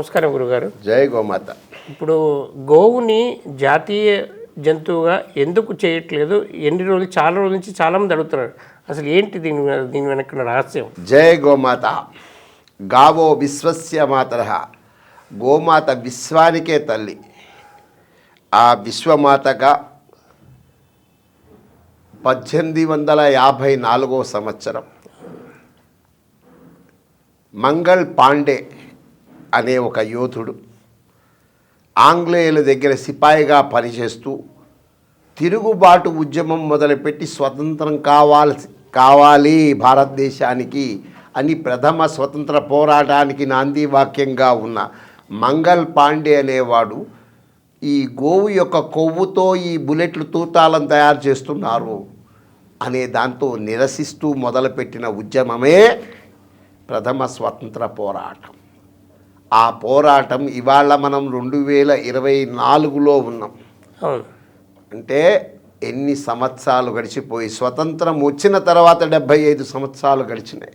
నమస్కారం గురుగారు. జై గోమాత. ఇప్పుడు గోవుని జాతీయ జంతువుగా ఎందుకు చేయట్లేదు? ఎన్ని రోజులు చాలా రోజుల నుంచి చాలా మంది అడుగుతున్నారు. అసలు ఏంటి దీని దీని వెనక్కున్న రహస్యం? జై గోమాత. గావో విశ్వస్య మాతర. గోమాత విశ్వానికే తల్లి. ఆ విశ్వమాతగా పద్దెనిమిది వందల యాభై నాలుగో సంవత్సరం మంగళ్ పాండే అనే ఒక యోధుడు ఆంగ్లేయుల దగ్గర సిపాయిగా పనిచేస్తూ తిరుగుబాటు ఉద్యమం మొదలుపెట్టి స్వతంత్రం కావాల్సి కావాలి భారతదేశానికి అని ప్రథమ స్వతంత్ర పోరాటానికి నాంది వాక్యంగా ఉన్న మంగల్ పాండే అనేవాడు ఈ గోవు యొక్క కొవ్వుతో ఈ బుల్లెట్లు తూతాలను తయారు చేస్తున్నారు అనే దాంతో నిరసిస్తూ మొదలుపెట్టిన ఉద్యమమే ప్రథమ స్వతంత్ర పోరాటం. ఆ పోరాటం ఇవాళ మనం రెండు వేల ఇరవై నాలుగులో ఉన్నాం. అంటే ఎన్ని సంవత్సరాలు గడిచిపోయి స్వతంత్రం వచ్చిన తర్వాత డెబ్భై ఐదు సంవత్సరాలు గడిచినాయి.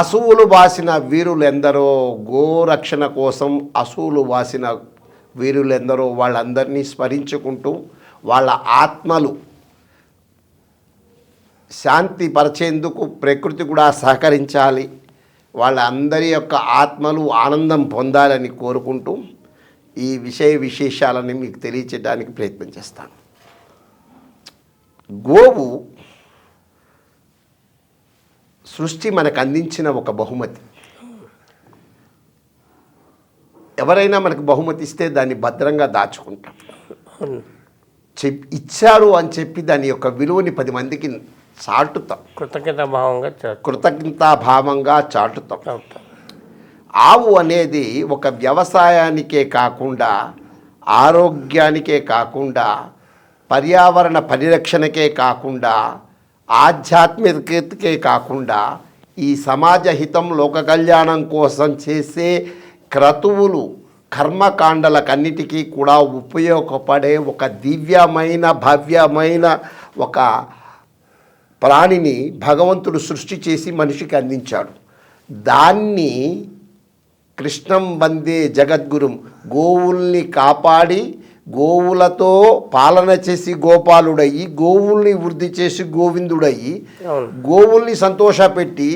అసువులు బాసిన వీరులెందరో గోరక్షణ కోసం అసువులు బాసిన వీరులెందరో వాళ్ళందరినీ స్మరించుకుంటూ వాళ్ళ ఆత్మలు శాంతి పరిచేందుకు ప్రకృతి కూడా సహకరించాలి. వాళ్ళందరి యొక్క ఆత్మలు ఆనందం పొందాలని కోరుకుంటూ ఈ విషయ విశేషాలని మీకు తెలియచేయడానికి ప్రయత్నం చేస్తాను. గోవు సృష్టి మనకు అందించిన ఒక బహుమతి. ఎవరైనా మనకు బహుమతి ఇస్తే దాన్ని భద్రంగా దాచుకుంటాం. చెప్ ఇచ్చారు అని చెప్పి దాని యొక్క విలువని పది మందికి చాటుతాం కృతజ్ఞత భావంగా చ- కృతజ్ఞతాభావంగా చాటుతాం. ఆవు అనేది ఒక వ్యవసాయానికే కాకుండా ఆరోగ్యానికే కాకుండా పర్యావరణ పరిరక్షణకే కాకుండా ఆధ్యాత్మికతకే కాకుండా ఈ సమాజ హితం లోక కళ్యాణం కోసం చేసే క్రతువులు కర్మకాండలకన్నిటికీ కూడా ఉపయోగపడే ఒక దివ్యమైన భవ్యమైన ఒక ప్రాణిని భగవంతుడు సృష్టి చేసి మనిషికి అందించాడు. దాన్ని కృష్ణం వందే జగద్గురుం. గోవుల్ని కాపాడి గోవులతో పాలన చేసి గోపాలుడయ్యి గోవుల్ని వృద్ధి చేసి గోవిందుడయ్యి గోవుల్ని సంతోషపెట్టి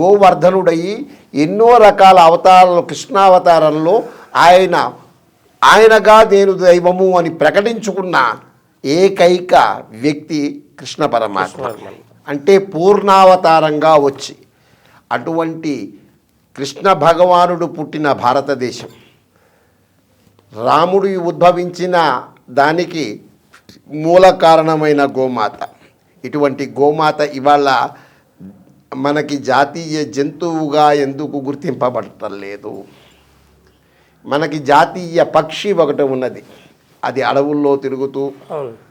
గోవర్ధనుడయ్యి ఎన్నో రకాల అవతారాలు కృష్ణావతారంలో ఆయన ఆయనగా నేను దైవము అని ప్రకటించుకున్న ఏకైక వ్యక్తి కృష్ణ పరమాత్మ. అంటే పూర్ణావతారంగా వచ్చి అటువంటి కృష్ణ భగవానుడు పుట్టిన భారతదేశం. రాముడు ఉద్భవించిన దానికి మూల కారణమైన గోమాత. ఇటువంటి గోమాత ఇవాళ మనకి జాతీయ జంతువుగా ఎందుకు గుర్తింపబడటం లేదు. మనకి జాతీయ పక్షి ఒకటి ఉన్నది. అది అడవుల్లో తిరుగుతూ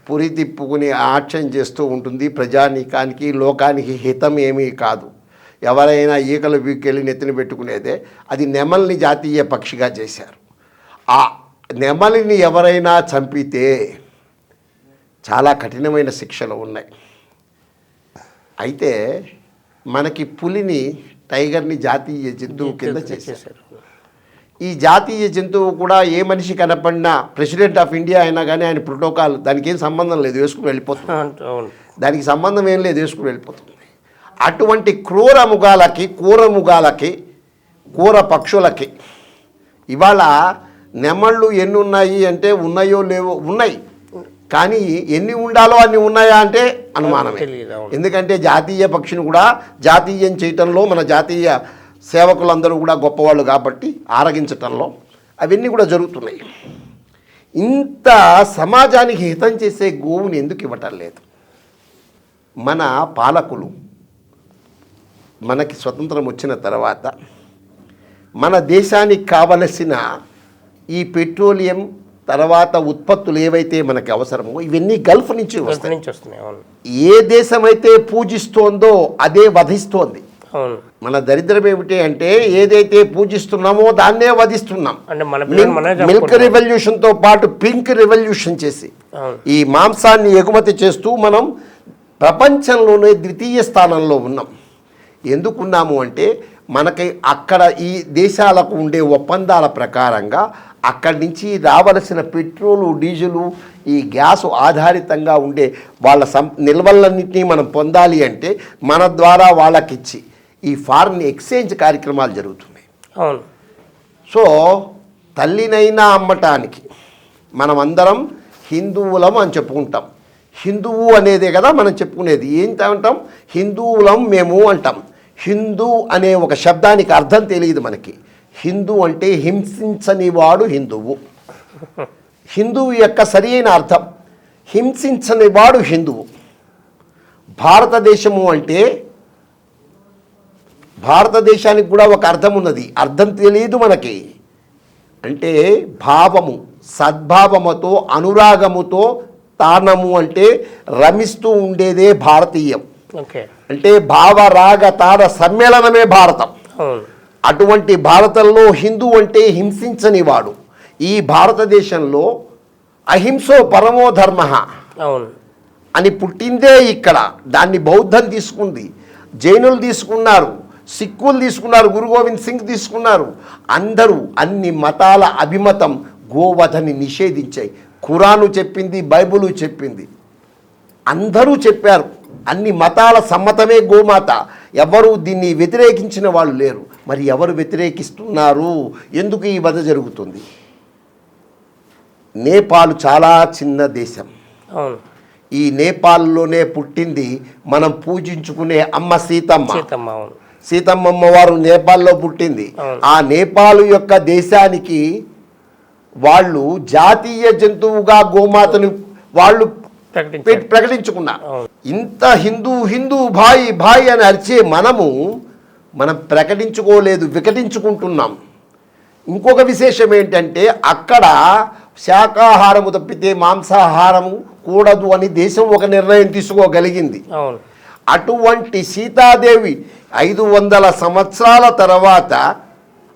పురి తిప్పుకుని ఆక్షన్ చేస్తూ ఉంటుంది. ప్రజానీకానికి లోకానికి హితం ఏమీ కాదు. ఎవరైనా ఈకలు వీకెళ్ళి నెత్తిన పెట్టుకునేదే. అది నెమల్ని జాతీయ పక్షిగా చేశారు. ఆ నెమలిని ఎవరైనా చంపితే చాలా కఠినమైన శిక్షలు ఉన్నాయి. అయితే మనకి పులిని టైగర్ని జాతీయ జంతువు కింద చేశారు. ఈ జాతీయ జంతువు కూడా ఏ మనిషి కనపడినా ప్రెసిడెంట్ ఆఫ్ ఇండియా అయినా కానీ ఆయన ప్రోటోకాల్ దానికి ఏం సంబంధం లేదు వేసుకుని వెళ్ళిపోతుంది. దానికి సంబంధం ఏం లేదు వేసుకుని వెళ్ళిపోతుంది. అటువంటి క్రూర ముగాలకి కూర ముగాలకి కూర పక్షులకి ఇవాళ నెమళ్ళు ఎన్ని ఉన్నాయి అంటే ఉన్నాయో లేవో ఉన్నాయి. కానీ ఎన్ని ఉండాలో అన్ని ఉన్నాయా అంటే అనుమానమే. ఎందుకంటే జాతీయ పక్షిని కూడా జాతీయం చేయటంలో మన జాతీయ సేవకులందరూ కూడా గొప్పవాళ్ళు కాబట్టి ఆరగించటంలో అవన్నీ కూడా జరుగుతున్నాయి. ఇంత సమాజానికి హితం చేసే గోవుని ఎందుకు ఇవ్వటం లేదు? మన పాలకులు మనకి స్వతంత్రం వచ్చిన తర్వాత మన దేశానికి కావలసిన ఈ పెట్రోలియం తర్వాత ఉత్పత్తులు ఏవైతే మనకి అవసరమో ఇవన్నీ గల్ఫ్ నుంచి వస్తాయి. ఏ దేశమైతే పూజిస్తోందో అదే వధిస్తోంది. మన దరిద్రం ఏమిటి అంటే ఏదైతే పూజిస్తున్నామో దాన్నే వధిస్తున్నాం. మిల్క్ చంపుకుంటున్నాం. రెవల్యూషన్తో పాటు పింక్ రెవల్యూషన్ చేసి ఈ మాంసాన్ని ఎగుమతి చేస్తూ మనం ప్రపంచంలోనే ద్వితీయ స్థానంలో ఉన్నాం. ఎందుకున్నాము అంటే మనకి అక్కడ ఈ దేశాలకు ఉండే ఒప్పందాల ప్రకారంగా అక్కడి నుంచి రావలసిన పెట్రోలు డీజిలు ఈ గ్యాస్ ఆధారితంగా ఉండే వాళ్ళ సం నిల్వలన్నింటినీ మనం పొందాలి అంటే మన ద్వారా వాళ్ళకిచ్చి ఈ ఫారిన్ ఎక్స్చేంజ్ కార్యక్రమాలు జరుగుతున్నాయి. అవును. సో తల్లినైనా అమ్మటానికి మనమందరం హిందువులం అని చెప్పుకుంటాం. హిందువు అనేదే కదా మనం చెప్పుకునేది. ఏంటి అంటాం? హిందువులం మేము అంటాం. హిందూ అనే ఒక శబ్దానికి అర్థం తెలియదు మనకి. హిందూ అంటే హింసించని వాడు హిందువు. హిందువు యొక్క సరి అయిన అర్థం హింసించని వాడు హిందువు. భారతదేశము అంటే భారతదేశానికి కూడా ఒక అర్థం ఉన్నది. అర్థం తెలియదు మనకి. అంటే భావము సద్భావముతో అనురాగముతో తానము అంటే రమిస్తూ ఉండేదే భారతీయం. ఓకే. అంటే భావ రాగ తార సమ్మేళనమే భారతం. అటువంటి భారతంలో హిందూ అంటే హింసించని వాడు. ఈ భారతదేశంలో అహింసో పరమో ధర్మ అని పుట్టిందే ఇక్కడ. దాన్ని బౌద్ధం తీసుకుంది. జైనులు తీసుకున్నారు. సిక్కులు తీసుకున్నారు గురు గోవింద్ సింగ్ తీసుకున్నారు. అందరూ అన్ని మతాల అభిమతం గోవధని నిషేధించాయి. ఖురాను చెప్పింది బైబులు చెప్పింది. అందరూ చెప్పారు అన్ని మతాల సమ్మతమే గోమాత. ఎవరు దీన్ని వ్యతిరేకించిన వాళ్ళు లేరు. మరి ఎవరు వ్యతిరేకిస్తున్నారు? ఎందుకు ఈ వధ జరుగుతుంది? నేపాల్ చాలా చిన్న దేశం. ఈ నేపాల్లోనే పుట్టింది మనం పూజించుకునే అమ్మ సీతమ్మ. సీతమ్మ సీతమ్మమ్మ వారు నేపాల్లో పుట్టింది. ఆ నేపాల్ యొక్క దేశానికి వాళ్ళు జాతీయ జంతువుగా గోమాతను వాళ్ళు ప్రకటించుకున్నారు. ఇంత హిందూ హిందూ భాయ్ భాయ్ అని అరిచే మనము మనం ప్రకటించుకోలేదు వికటించుకుంటున్నాం. ఇంకొక విశేషం ఏంటంటే అక్కడ శాకాహారము తప్పితే మాంసాహారము కూడదు అని దేశం ఒక నిర్ణయం తీసుకోగలిగింది. అటువంటి సీతాదేవి ఐదు వందల సంవత్సరాల తర్వాత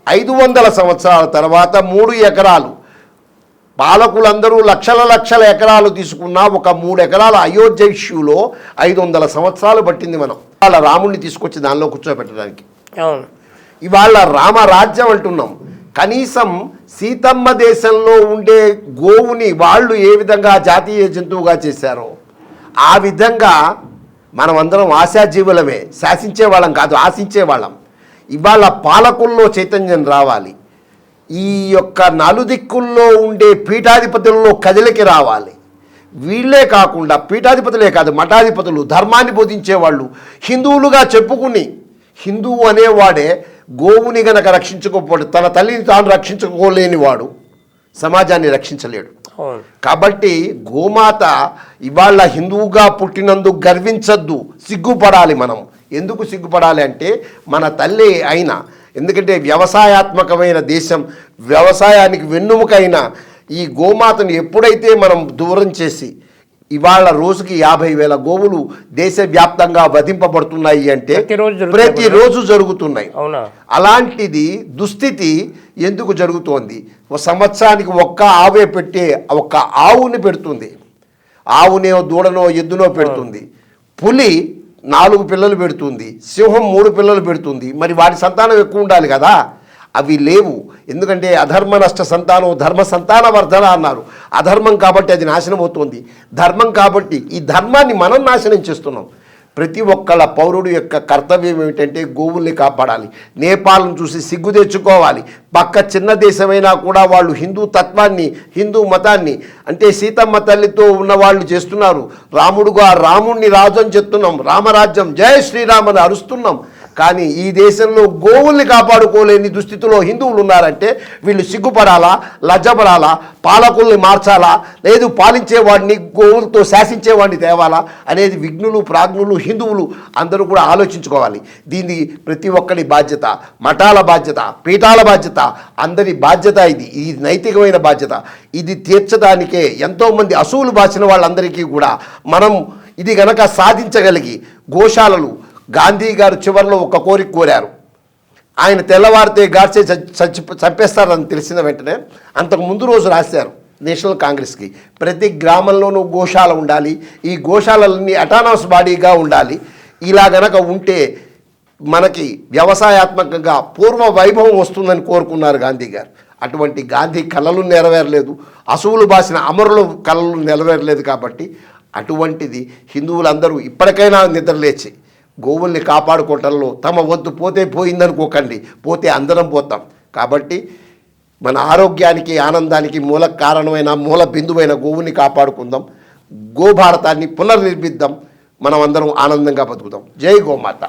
ఐదు వందల సంవత్సరాల తర్వాత మూడు ఎకరాలు. పాలకులందరూ లక్షల లక్షల ఎకరాలు తీసుకున్నా ఒక మూడు ఎకరాల అయోధ్య ఇష్యూలో ఐదు వందల సంవత్సరాలు పట్టింది మనం. వాళ్ళ రాముడిని తీసుకొచ్చి దానిలో కూర్చోబెట్టడానికి. అవును. ఇవాళ రామరాజ్యం అంటున్నాం. కనీసం సీతమ్మ దేశంలో ఉండే గోవుని వాళ్ళు ఏ విధంగా జాతీయ జంతువుగా చేశారో ఆ విధంగా మనమందరం ఆశాజీవులమే శాసించే వాళ్ళం కాదు ఆశించే వాళ్ళం ఇవాళ పాలకుల్లో చైతన్యం రావాలి. ఈ యొక్క నలుదిక్కుల్లో ఉండే పీఠాధిపతుల్లో కదిలికి రావాలి. వీళ్ళే కాకుండా పీఠాధిపతులే కాదు మఠాధిపతులు ధర్మాన్ని బోధించేవాళ్ళు హిందువులుగా చెప్పుకుని హిందువు అనేవాడే గోవుని గనక రక్షించుకోకపోతే తన తల్లిని తాను రక్షించుకోలేని వాడు సమాజాన్ని రక్షించలేడు. కాబట్టి గోమాత ఇవాళ హిందువుగా పుట్టినందుకు గర్వించద్దు సిగ్గుపడాలి మనం. ఎందుకు సిగ్గుపడాలి అంటే మన తల్లి అయిన ఎందుకంటే వ్యవసాయాత్మకమైన దేశం వ్యవసాయానికి వెన్నుముకైన ఈ గోమాతను ఎప్పుడైతే మనం దూరం చేసి ఇవాళ రోజుకి యాభై వేల గోవులు దేశవ్యాప్తంగా వధింపబడుతున్నాయి అంటే ప్రతిరోజు జరుగుతున్నాయి అలాంటిది దుస్థితి ఎందుకు జరుగుతోంది? ఒక సంవత్సరానికి ఒక్క ఆవే పెట్టే ఒక్క ఆవుని పెడుతుంది. ఆవునే దూడనో ఎద్దునో పెడుతుంది. పులి నాలుగు పిల్లలు పెడుతుంది. సింహం మూడు పిల్లలు పెడుతుంది. మరి వాటి సంతానం ఎక్కువ ఉండాలి కదా? అవి లేవు. ఎందుకంటే అధర్మ నష్ట సంతానం ధర్మ సంతాన వర్ధన అన్నారు. అధర్మం కాబట్టి అది నాశనం అవుతుంది. ధర్మం కాబట్టి ఈ ధర్మాన్ని మనం నాశనం చేస్తున్నాం. ప్రతి ఒక్కళ్ళ పౌరుడు యొక్క కర్తవ్యం ఏమిటంటే గోవుల్ని కాపాడాలి. నేపాల్ను చూసి సిగ్గు తెచ్చుకోవాలి. పక్క చిన్న దేశమైనా కూడా వాళ్ళు హిందూ తత్వాన్ని హిందూ మతాన్ని అంటే సీతమ్మ తల్లితో ఉన్న వాళ్ళు చేస్తున్నారు. రాముడుగా రాముణ్ణి రాజు అని చెప్తున్నాం. రామరాజ్యం. జయ శ్రీరామని అరుస్తున్నాం. కానీ ఈ దేశంలో గోవుల్ని కాపాడుకోలేని దుస్థితిలో హిందువులు ఉన్నారంటే వీళ్ళు సిగ్గుపడాలా లజ్జపడాలా పాలకుల్ని మార్చాలా లేదు పాలించేవాడిని గోవులతో శాసించేవాడిని తేవాలా అనేది విఘ్నులు ప్రాజ్ఞులు హిందువులు అందరూ కూడా ఆలోచించుకోవాలి. దీన్ని ప్రతి ఒక్కరి బాధ్యత మఠాల బాధ్యత పీఠాల బాధ్యత అందరి బాధ్యత ఇది. ఇది నైతికమైన బాధ్యత. ఇది తీర్చడానికే ఎంతోమంది అసూలు బాసిన వాళ్ళందరికీ కూడా మనం ఇది గనక సాధించగలిగి గోశాలలు గాంధీ గారు చివరిలో ఒక కోరిక కోరారు. ఆయన తెల్లవారితే గాడ్సే చచ్చి చంపేస్తారని తెలిసిన వెంటనే అంతకు ముందు రోజు రాశారు నేషనల్ కాంగ్రెస్కి. ప్రతి గ్రామంలోనూ గోశాల ఉండాలి ఈ గోశాలన్నీ అటానమస్ బాడీగా ఉండాలి. ఇలా గనక ఉంటే మనకి వ్యవసాయాత్మకంగా పూర్వ వైభవం వస్తుందని కోరుకున్నారు గాంధీ గారు. అటువంటి గాంధీ కళలు నెరవేరలేదు అసువులు బాసిన అమరుల కళలు నెరవేరలేదు కాబట్టి అటువంటిది హిందువులందరూ ఇప్పటికైనా నిద్రలేచి గోవుల్ని కాపాడుకోవటంలో తమ వద్దు పోతే పోయిందనుకోకండి. పోతే అందరం పోతాం. కాబట్టి మన ఆరోగ్యానికి ఆనందానికి మూల కారణమైన మూల బిందువైన గోవుని కాపాడుకుందాం. గోభారతాన్ని పునర్నిర్మిద్దాం. మనం అందరం ఆనందంగా బతుకుదాం జై గోమాత.